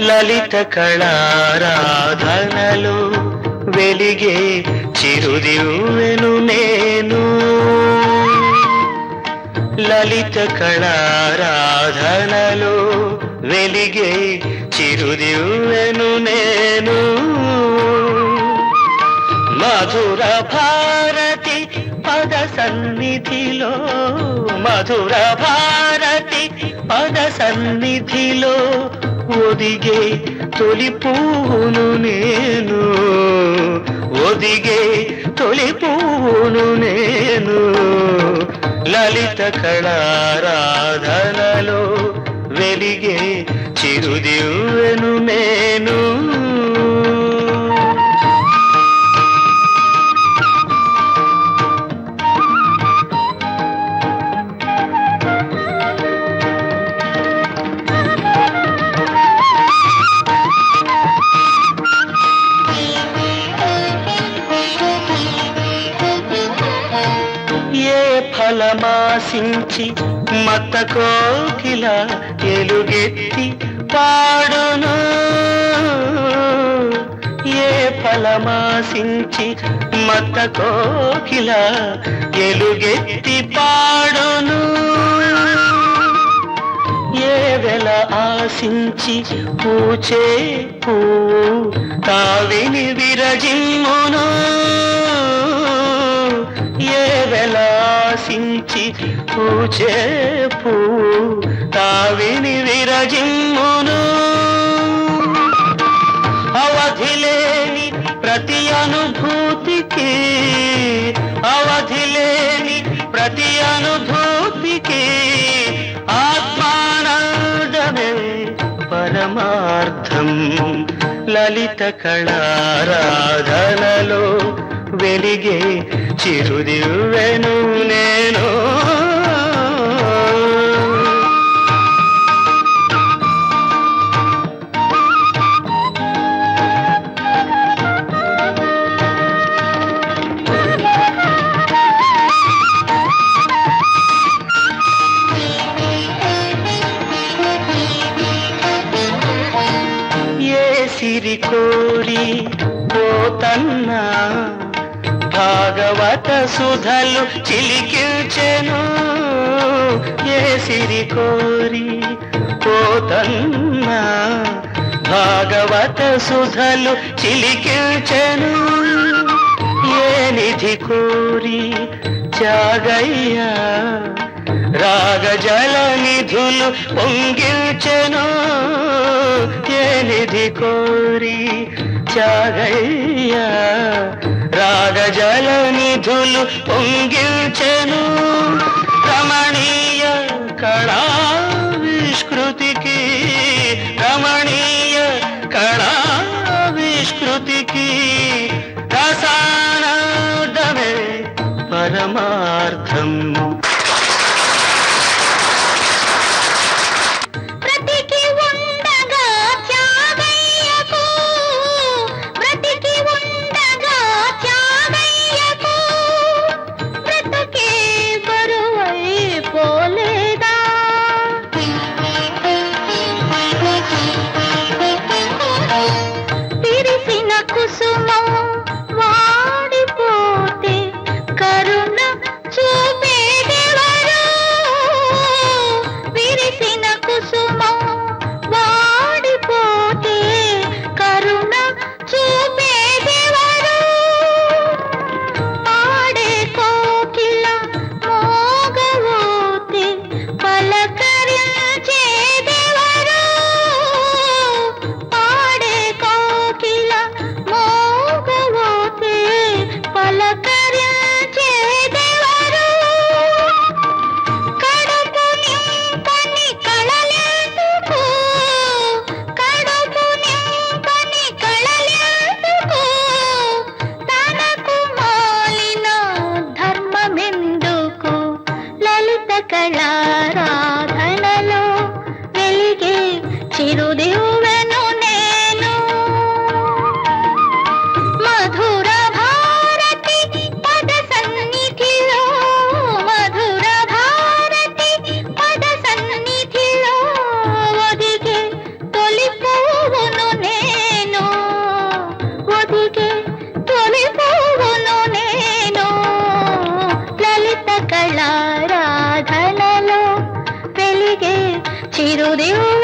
లలిత కళారాధనలు వెలిగే చిరుదివ్వెను నేను. లలిత కళారాధనలు వెలిగే చిరుదివ్వెను నేను. మధుర భారతి పద సన్నిధిలో మధుర భారతి పద సన్నిధిలో ఒదిగే తొలి పూను నేను. ఒదిగే తొలి పూను నేను. లలిత కళారాధనలో వెలిగే చిరుదివ్వెను నేను. ఏ మత కోకిల ఎలుగెత్తి పాడును. ఏ ఫలమాసించి మత కోకిల ఎలుగెత్తి పాడును. ఏ వెల ఆశించి పూచే పువ్వు కావిని విరజిమ్మును. ఏ వెలాసించి పూచే పూ కావిని విరజిమ్మును. అవధిలేని ప్రతి అనుభూతికి అవధిలేని ప్రతి అనుభూతికి ఆత్మానందమే పరమార్థం. లలిత కళారాధనలో వెలిగే చిరుదివ్వెను నేను. సిరి కోరి పోతన్నా? భాగవత సుధలు చిలికిల్చెను ఏ సిరి కోరి పోతన్నా భాగవత సుధలు చిలికిల్చెను ఏ నిధి కోరి జాగయ్యా రాగజల నిధులు పొంగిల్చెను ఏ నిధి కోరి చాగయ్యా రాగజల నిధులు పొంగిల్చెను రమణీయ కళా విష్కృతికి రమణీయ కళా విష్కృతికి రసానాదమే పరమార్థం. మంగళారాధనలో వెలిగే చిరుదేవు ದೇವ